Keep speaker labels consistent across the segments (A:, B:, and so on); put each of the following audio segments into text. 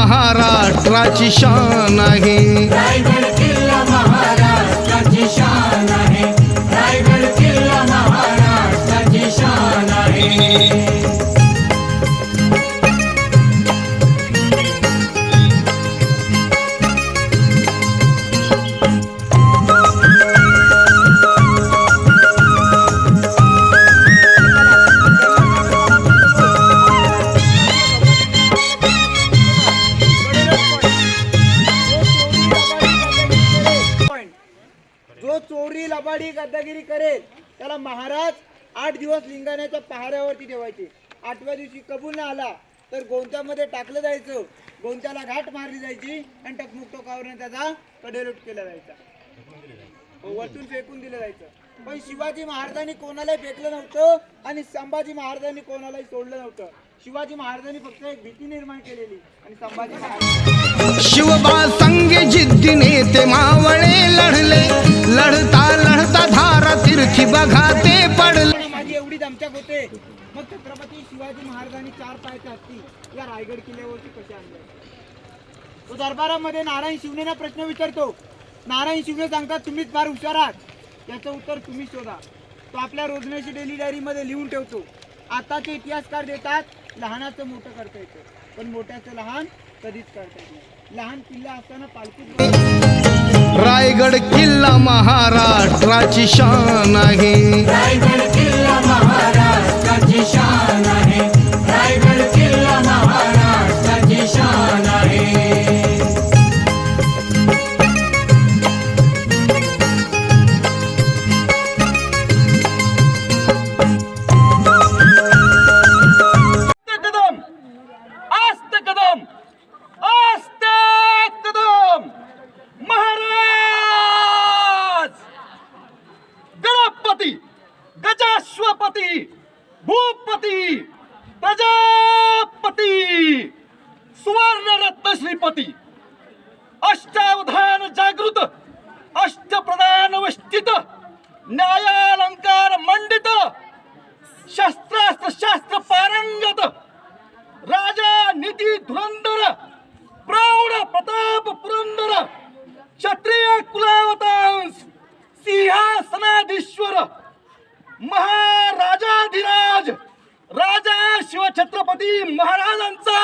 A: महाराष्ट्राची शान आहे.
B: गद्दागिरी करेल त्याला महाराज आठ दिवस लिंगाण्याच्या पहाऱ्यावरती ठेवायचे. आठव्या दिवशी कबूल न आला तर गोंत्यामध्ये टाकलं जायचं. गोंत्याला घाट मारली जायची आणि टकमुक टोकावरनं त्याचा कडेलोट केला जायचा. हो, वरतून फेकून दिलं जायचं. पण शिवाजी महाराजांनी कोणालाही फेकलं नव्हतं आणि संभाजी महाराजांनी कोणालाही सोडलं नव्हतं. शिवाजी महाराजांनी फक्त एक भीती निर्माण केलेली आणि संभाजी महाराज
A: शिवबा संगे जिद्दीने ते मावळे लढले. लढता त्याची बघा ते पडले.
B: माझी एवढी दमचक होते. मग छत्रपती शिवाजी महाराजांनी चार पायाच्या हत्ती या रायगड किल्ल्यावरती कसे आणले? तो दरबारामध्ये नारायण शिवनेना प्रश्न विचारतो. नारायण शिवने सांगतात तुम्हीच फार हुशार आहात. याचं उत्तर तुम्ही शोधा. तो आपल्या रोजण्याची डेली डायरीमध्ये लिहून ठेवतो. आताचे इतिहासकार देतात लहानाचं मोठं करता येतं. पण मोठ्याचं लहान कधीच करता येत नाही. लहान किल्ला असताना पालखीत
A: रायगड किल्ला महाराष्ट्राची शान आहे.
C: गजाश्वपती भूपती प्रजापती सुवर्णरत्न श्रीपती अष्टावधान जागृत अष्टप्रधान वष्टित न्यायालंकार मंडित शस्त्रास्त्र शास्त्र पारंगत राजा निधी धुरंधर प्रौढ प्रताप पुरंदर क्षत्रिय कुलावतांस सिंहासनाधीश्वर महाराजाधिराज! राजा शिवछत्रपती महाराजांचा!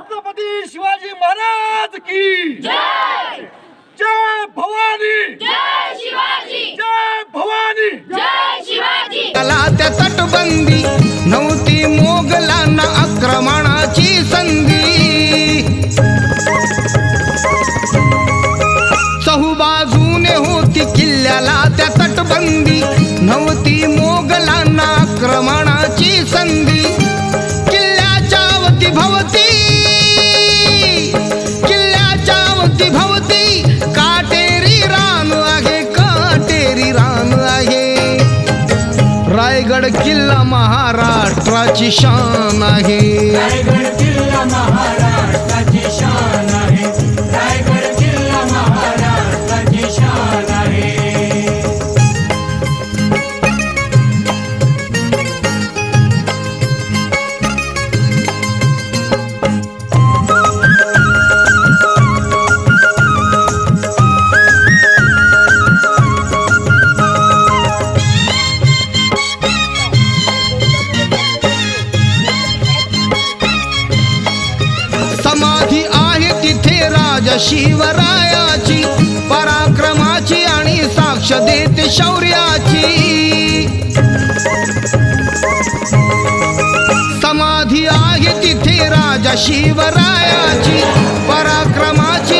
C: छत्रपती शिवाजी महाराज की जय! भवानी! जय भवानी!
A: त्याला त्या तटबंदी नव्हती तटबंदी नव्हती मोगलांना आक्रमणाची संधी. किल्ल्याच्या वती भवती. किल्ल्याच्या वती भवती. काटेरी रान आहे काटेरी रान आहे. रायगड किल्ला महाराष्ट्राची शान आहे. शिवरायाची पराक्रमाची आणि साक्ष देते शौर्याची. समाधी आहे तिथे राजा शिवरायाची पराक्रमाची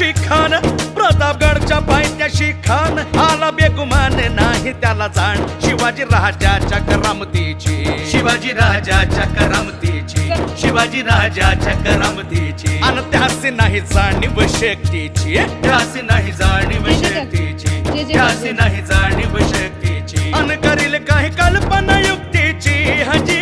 D: त्याशी खान प्रतापगडच्या पायथ्याशी खान आला
E: बेगुमान नाही त्याला जाण. शिवाजी राजाच्या करामतीची. शिवाजी राजाच्या करामतीची. शिवाजी राजाच्या करामतीची. आणि त्यासी नाही जाणीव शक्तीची. त्यासी नाही जाणीव शक्तीची. त्यासी नाही जाणीव शक्तीची. अन करील काही कल्पना युक्तीची. हजी